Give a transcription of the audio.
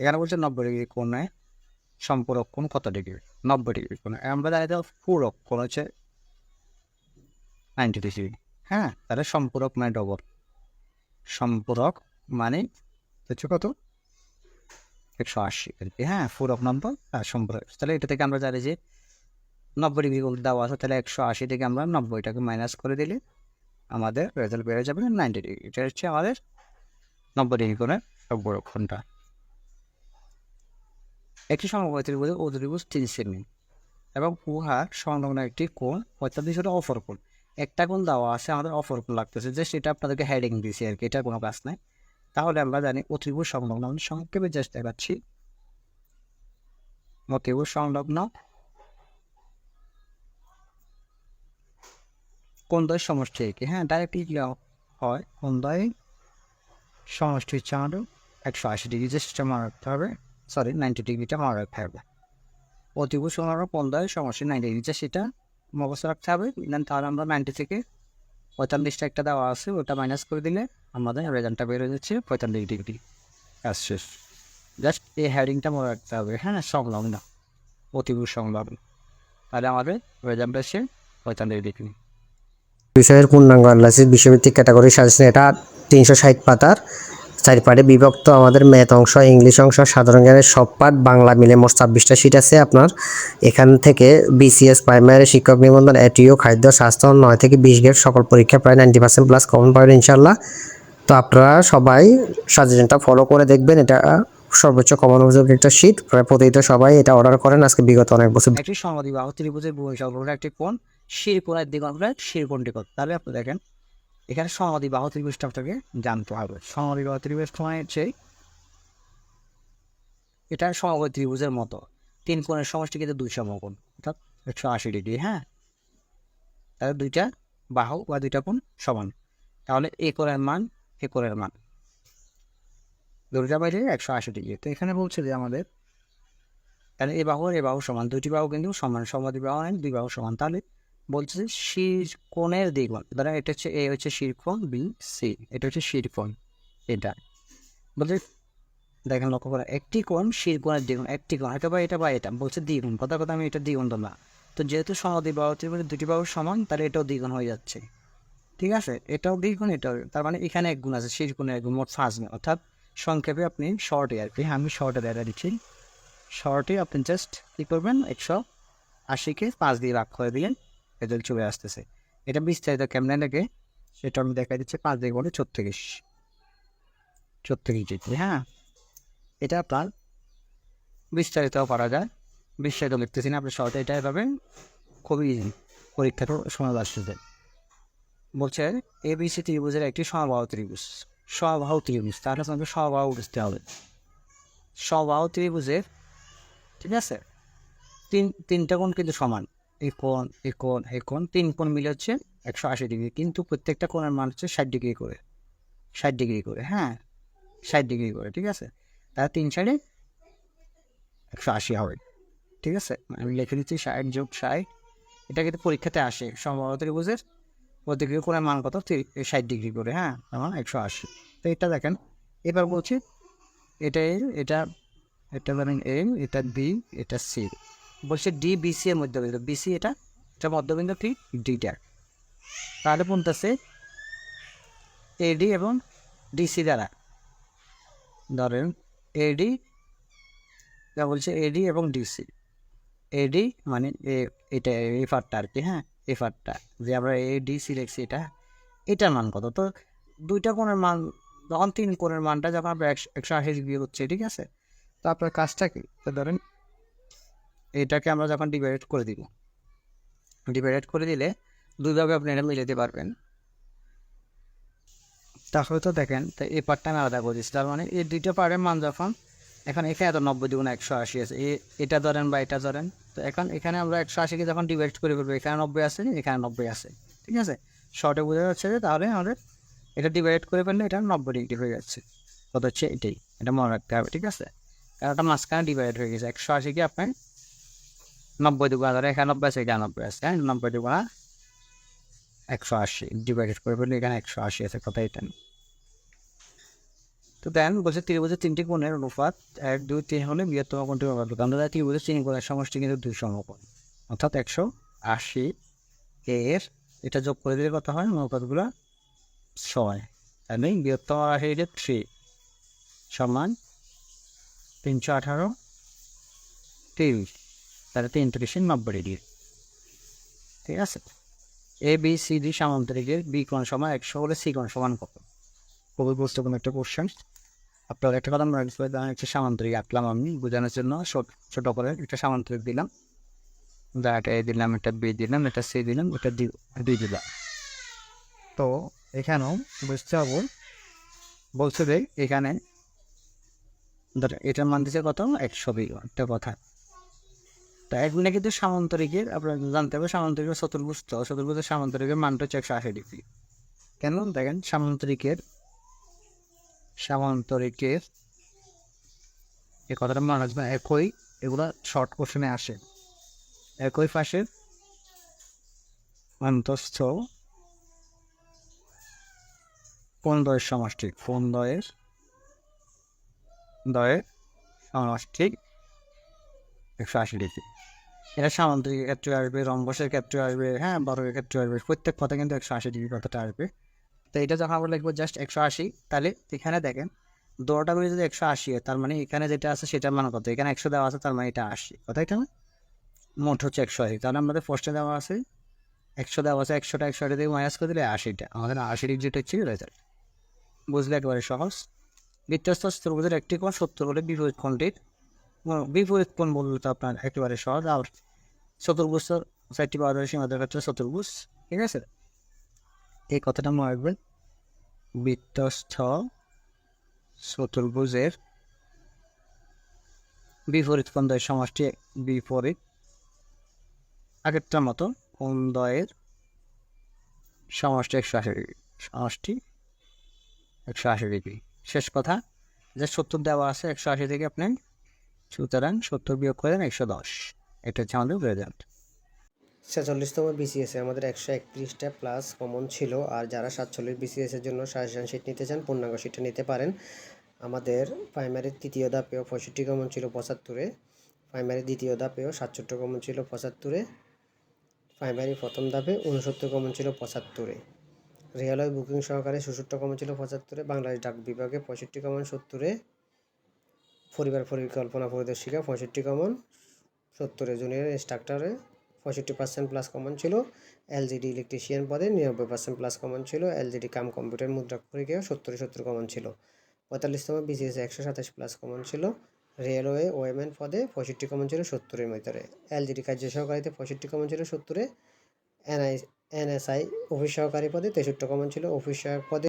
এখানে বলছে নব্বই ডিগ্রি কোণে সম্পূরক কোণ কত ডিগ্রি? নব্বই ডিগ্রি কোণে। আমরা তো পূরক কোণ হচ্ছে নাইনটি ডিগ্রি হ্যাঁ তাহলে সম্পূরক মানে ডবল সম্পূরক মানে হচ্ছে কত? একশো আশি হ্যাঁ পূরক নম্বর আর সম্পূরক। তাহলে এটা থেকে আমরা জানি যে নব্বই ডিগ্রি দেওয়া আছে, তাহলে একশো আশি থেকে আমরা নব্বইটাকে মাইনাস করে দিলে আমাদের রেজাল্ট বেড়ে যাবে নাইনটি ডিগ্রি এটা হচ্ছে আমাদের নব্বই ডিগ্রি কোণের সম্পূরক কোণটা। একটি সমবায় ত্রিভুজ ও সেমি এবং উহার সংলগ্ন একটি কোণ, পঁয়তাল্লিশ হলো অফর কোণ। একটা কোণ দেওয়া আছে, আমাদের অফর কোণ লাগতেছে যে সেটা আপনাদেরকে হেডিং দিয়েছি আর কি, এটা কোনো কাজ নাই। তাহলে আমরা জানি অতিভুজ সংলগ্ন, আমি সংক্ষেপে জাস্ট দেখাচ্ছি। অতিভুজ সংলগ্ন কোন দয় সমষ্টি কি হ্যাঁ ডাইরেক্ট কি হয়? কোন দয় সমষ্টি হচ্ছে আমাদের একশো আশি ডিগ্রি যে সিস্টেম মনে রাখতে হবে। সরি নাইনটি ডিগ্রিটা মনে রাখতে হবে। অতিভুজ কোন দয় সমষ্টি নাইনটি ডিগ্রিটা সেটা মুখস্থ রাখতে হবে। দেন তাহলে আমরা নাইনটি থেকে পঁয়তাল্লিশটা একটা দেওয়া আছে, ওটা মাইনাস করে দিলে আমাদের রেজাল্টটা বেরো যাচ্ছে পঁয়তাল্লিশ ডিগ্রি। কাজ শেষ জাস্ট এই হেডিংটা মনে রাখতে হবে হ্যাঁ সংলগ্ন, অতিভুজ সংলগ্ন। তাহলে আমাদের রেজাল্ট আসছে পঁয়তাল্লিশ ডিগ্রি। বিষয়ের পূর্ণাঙ্গ অ্যানালাইসিস বিষয়ভিত্তিক ক্যাটাগরি সাজেশন, এটা তিনশো ষাট পাতার। চার পার্টে বিভক্ত আমাদের ম্যাথ অংশ, ইংলিশ অংশ, সাধারণ জ্ঞানের সব পার্ট বাংলা মিলে মোট ছাব্বিশটা সিট আছে আপনার। এখান থেকে বিসিএস প্রাইমারি শিক্ষক নিবন্ধন এটিও খাদ্য, স্বাস্থ্য, নয় থেকে বিশ গেট, সকল পরীক্ষা প্রায় নাইনটি পার্সেন্ট প্লাস কমন পাবেন ইনশাল্লাহ তো আপনারা সবাই সাজেশনটা ফলো করে দেখবেন, এটা সর্বোচ্চ কমন উপযোগী একটা শীট প্রায় প্রতিদিন সবাই এটা অর্ডার করেন, আজকে বিগত অনেক বছর একটি সমদ্বিবাহু ত্রিভুজের বহিঃসংলগ্ন একটি কোণ শির কোণের দিক আমরা শির কোণটি কত? তাহলে আপনি দেখেন এখানে সমদ্বিবাহু ত্রিভুজটা আপনাকে জানতে হবে। সমদ্বিবাহু ত্রিভুজ মানে হচ্ছে এটা সমবাহু ত্রিভুজের মতো। তিন কোণের সমষ্টি কিন্তু দুই সমকোণ, অর্থাৎ একশো আশি ডিগ্রি হ্যাঁ? তাহলে দুইটা বাহু বা দুইটা কোণ সমান। তাহলে এ কোণের মান, এ কোণের মান। দুইটা বাইরে একশো আশি ডিগ্রি। তো এখানে বলছে যে আমাদের, তাহলে এ বাহু আর এ বাহু সমান। দুটি বাহু কিন্তু সমান। সমাধি বাহু দুই বাহু সমান। তাহলে বলছে যে শির কোণের দ্বিগুণ ধরো এটা হচ্ছে, এ হচ্ছে শিরকোণ, বি সি, এটা হচ্ছে শিরকোণ, এটা। বলছে, দেখেন লক্ষ্য করা একটি কোণ শিরকোণের দ্বিগুণ, একটি কোণ এটা বা এটা বা এটা, বলছে দ্বিগুণ, কথা কথা আমি এটা দ্বিগুণ না তো যেহেতু সমাধি বাহু দুটি বাহু সমান, তাহলে এটাও দ্বিগুণ হয়ে যাচ্ছে। ঠিক আছে? এটাও দ্বিগুণ, এটাও, তার মানে এখানে এক গুণ আছে শিরকোণের এক গুণ, মোট পাঁচ গুণ, অর্থাৎ সংক্ষেপে আপনি শর্টে আর কি হ্যাঁ আমি শর্টে দেখা দিচ্ছি। শর্টে আপনি জাস্ট কী করবেন, একশো আশিকে পাঁচ দিয়ে ভাগ করে দিলেন। রেজাল্ট চলে আসতেছে। এটা বিস্তারিত কেমনে লাগে সেটা আমি দেখা দিচ্ছি পাঁচ দিয়ে বলে ছত্রিশ। ছত্রিশ ডিগ্রি হ্যাঁ? এটা আপনার বিস্তারিত করা যায়। বিস্তারিত লিখতেছি না, আপনি শর্টে এটা এভাবে খুবই পরীক্ষার সময় আসতেছে। বলছে এ বি সি ত্রিভুজের একটি সমবাহু ত্রিভুজ। সমবাহু ত্রিভুজ, তাহলে আপনাকে সমবাহু বুঝতে হবে। সমবাহু ত্রিভুজের, ঠিক আছে? তিন, তিনটা কোণ কিন্তু সমান। এই কোণ, এই তিন কোণ মিলে হচ্ছে একশো আশি ডিগ্রি। কিন্তু প্রত্যেকটা কোণের মান হচ্ছে ষাট ডিগ্রি করে। ষাট ডিগ্রি করে হ্যাঁ? ষাট ডিগ্রি করে, ঠিক আছে? তাহলে তিন সাইডে একশো আশি হবে, ঠিক আছে? আমি লিখে দিচ্ছি ষাট যোগ ষাট। এটা কিন্তু পরীক্ষাতে আসে, সম্ভবত ত্রিভুজের প্রত্যেকের কোণের মান কত? ষাট ডিগ্রি করে হ্যাঁ? আমার একশো আশি। তো এটা দেখেন, এবার বলছি এটা এটা এটা ধরেন এটা বি, এটা সি। বলছে ডি বিসি এর মধ্যবিন্দু। বিসি এটা এটা মধ্যবিন্দু কি ডিটা তাহলে বলতেছে এডি এবং ডিসি দ্বারা। ধরেন এডি যা বলছে এডি এবং ডিসি এডি মানে এটা এই ফারটা আর কি হ্যাঁ? এই ফারটা। যে আমরা এ ডিসি লিখছি এটা, এটার মান কত? তো দুইটা কোণের মান যখন তিন কোণের মানটা যখন আমরা একশো একশো আশি ডিগ্রি হচ্ছে, ঠিক আছে? তো আপনার কাজটা কি? ধরেন এটাকে আমরা যখন ডিভাইড করে দিব ডিভাইড করে দিলে দুইভাবে আপনি এটা মিলাতে পারবেন। তাহলে তো দেখেন, তো এই পার্টটা আমি আলাদা করে দিচ্ছি তার মানে এই দুইটা পার্টের মান যখন, এখন এখানে তো নব্বই দুগুণ একশো আশি আছে। এ, এটা ধরেন বা এটা ধরেন, তো এখন এখানে আমরা একশো আশিকে যখন ডিভাইড করে ফেলব, এখানে নব্বই আছে, এখানে নব্বই আছে, ঠিক আছে? শর্টে বোঝা যাচ্ছে যে তাহলে আমাদের এটা ডিভাইড করে ফেললে এটা নব্বই ডিগ্রি হয়ে যাচ্ছে। কত হচ্ছে এটাই, এটা মনে রাখতে হবে, ঠিক আছে? কারণ এটা মাঝখানে ডিভাইড হয়ে গেছে। একশো আশিকে আপনার নব্বই দুগুণ ধরে এখানে নব্বই আছে এখানে নব্বই আছে হ্যাঁ? নব্বই দুগুণা একশো আশি। ডিভাইডেড করে ফেললে এখানে একশো আশি আছে, কথা এটা তো দেন, বলছে ত্রিভুজের তিনটি কোণের অনুপাত এক, দুই, তিন হলে বৃহত্তম কোণটি অনুপাত। আমরা জানি ত্রিভুজের তিন কোণের সমষ্টি কিন্তু দুই সমকোণ। অর্থাৎ একশো আশি এর এটা যোগ করে দিলে কত হয়? অনুপাতগুলো ছয়। তাহলে বৃহত্তম রাশি এটা থ্রি সমান তিনশো আঠারো তিরিশ। তাহলে তিন তিরিশে নব্বই ডিগ্রি ঠিক আছে? এ বি সি ডি সামান্তরিকের বি কোণ সমান একশো হলে সি কোণ সমান কত? খুবই গুরুত্বপূর্ণ একটা কোশ্চেন আপনার একটা কথা মনে রাখতে হবে একটা সামান্তরিক আঁকলাম আমি, বোঝানোর জন্য ছোট করে একটা সামান্তরিক দিলাম। এটা এ দিলাম, এটা বি দিলাম, এটা সি দিলাম, এটা দুই দিলাম। তো এখানেও বুঝতে হবে, বলছে যে এখানে, ধর এটার মান দিচ্ছে কত? একশো বি, একটা কথা। তা এখানে কিন্তু সামান্তরিকের, আপনার জানতে হবে সামান্তরিকের চতুর্ভুজ, তো চতুর্ভুজের সামান্তরিকের মানটা হচ্ছে একশো আশি ডিগ্রি। কেন? দেখেন, সামান্তরিকের সামান্তরিকের, এ কথাটা মনে রাখবে একই, এগুলা শর্ট কোশ্চেনে আসে। একই পাশের অন্তস্থ, কোন দয়ের সমষ্টি কোন দয়ের? দয়ের সমষ্টি একশো আশি ডিগ্রি এটা সামান্তরিকের ক্ষেত্রে আসবে, রম্বসের ক্ষেত্রে আসবে হ্যাঁ বর্গের ক্ষেত্রে আসবে, প্রত্যেক কথা কিন্তু একশো আশি ডিগ্রি কথাটা আসবে। তো এটা যখন আমরা লিখব জাস্ট একশো আশি, তাহলে এখানে দেখেন দোটা করে যদি একশো আশি হয়, তার মানে এখানে যেটা আছে সেটার মান কত? এখানে একশো দেওয়া আছে, তার মানে এটা আশি। কথা এটা? না মোট হচ্ছে একশো আশি। তাহলে আমাদের ফার্স্টে দেওয়া আছে, একশো দেওয়া আছে, একশোটা একশো আশি থেকে মাইনাস করে দিলে আশিটা। আমাদের আশি ডিগ্রিটা হচ্ছে রেজাল্ট বুঝলে একেবারে সহজ। বিত্তস্ত চতুর্ভুজের একটি কোণ সত্তর হলে বিপরীত কোণটির বিপরীত কোণ বললে তো আপনার একেবারে সহজ। আর চতুর্ভুজ চারটি পাওয়া যায়, সীমাদের ক্ষেত্রে চতুর্ভুজ, ঠিক আছে? এই কথাটা মনে রাখবেন। বৃত্তস্থ চতুর্ভুজের বিপরীত কোণদ্বয়ের সমষ্টি বিপরীত আগেরটার মতো কোণদ্বয়ের সমষ্টি একশো আশি ডিগ্রি, সমষ্টি একশো আশি ডিগ্রি। শেষ কথা, যে সত্তর দেওয়া আছে একশো আশি থেকে আপনি সুতরাং সত্তর বিয়োগ করেন একশো দশ। এটা হচ্ছে আমাদের রেজাল্ট ছেচল্লিশতম বিসিএসে আমাদের একশো একত্রিশটা প্লাস কমন ছিল, আর যারা সাতচল্লিশ বিসিএসের জন্য সাজেশন শিট নিতে চান, পূর্ণাঙ্গ শিটটা নিতে পারেন। আমাদের প্রাইমারির তৃতীয় ধাপেও পঁয়ষট্টি কমন ছিল পঁচাত্তরে প্রাইমারির দ্বিতীয় ধাপেও সাতষট্টি কমন ছিল পঁচাত্তরে প্রাইমারি প্রথম ধাপে উনসত্তর কমন ছিল পঁচাত্তরে। রেলওয়ে বুকিং সহকারে সুসট্টি কমন ছিল পঁচাত্তরে, বাংলাদেশ ডাক বিভাগে পঁয়ষট্টি কমন সত্তরে পরিবার পরিকল্পনা পরিদর্শিকা, পঁয়ষট্টি কমন সত্তরে জুনিয়র ইনস্ট্রাক্টরে পঁয়ষট্টি পার্সেন্ট প্লাস কমন ছিল। এলজিডি ইলেকট্রিশিয়ান পদে নিরানব্বই পার্সেন্ট প্লাস কমন ছিল। এলজিডি কাম কম্পিউটার মুদ্রা পরীক্ষায় সত্তরে সত্তর কমন ছিল। পঁয়তাল্লিশতম বিসিএস একশো সাতাশ প্লাস কমন ছিল। রেলওয়ে ওয়েমেন পদে পঁয়ষট্টি কমন ছিল সত্তরের ভিতরে এলজিডি কার্য সহকারীতে পঁয়ষট্টি কমন ছিল সত্তরে। এনআই এনএসআই অফিস সহকারী পদে তেষট্টি কমন ছিল। অফিস সহায়ক পদে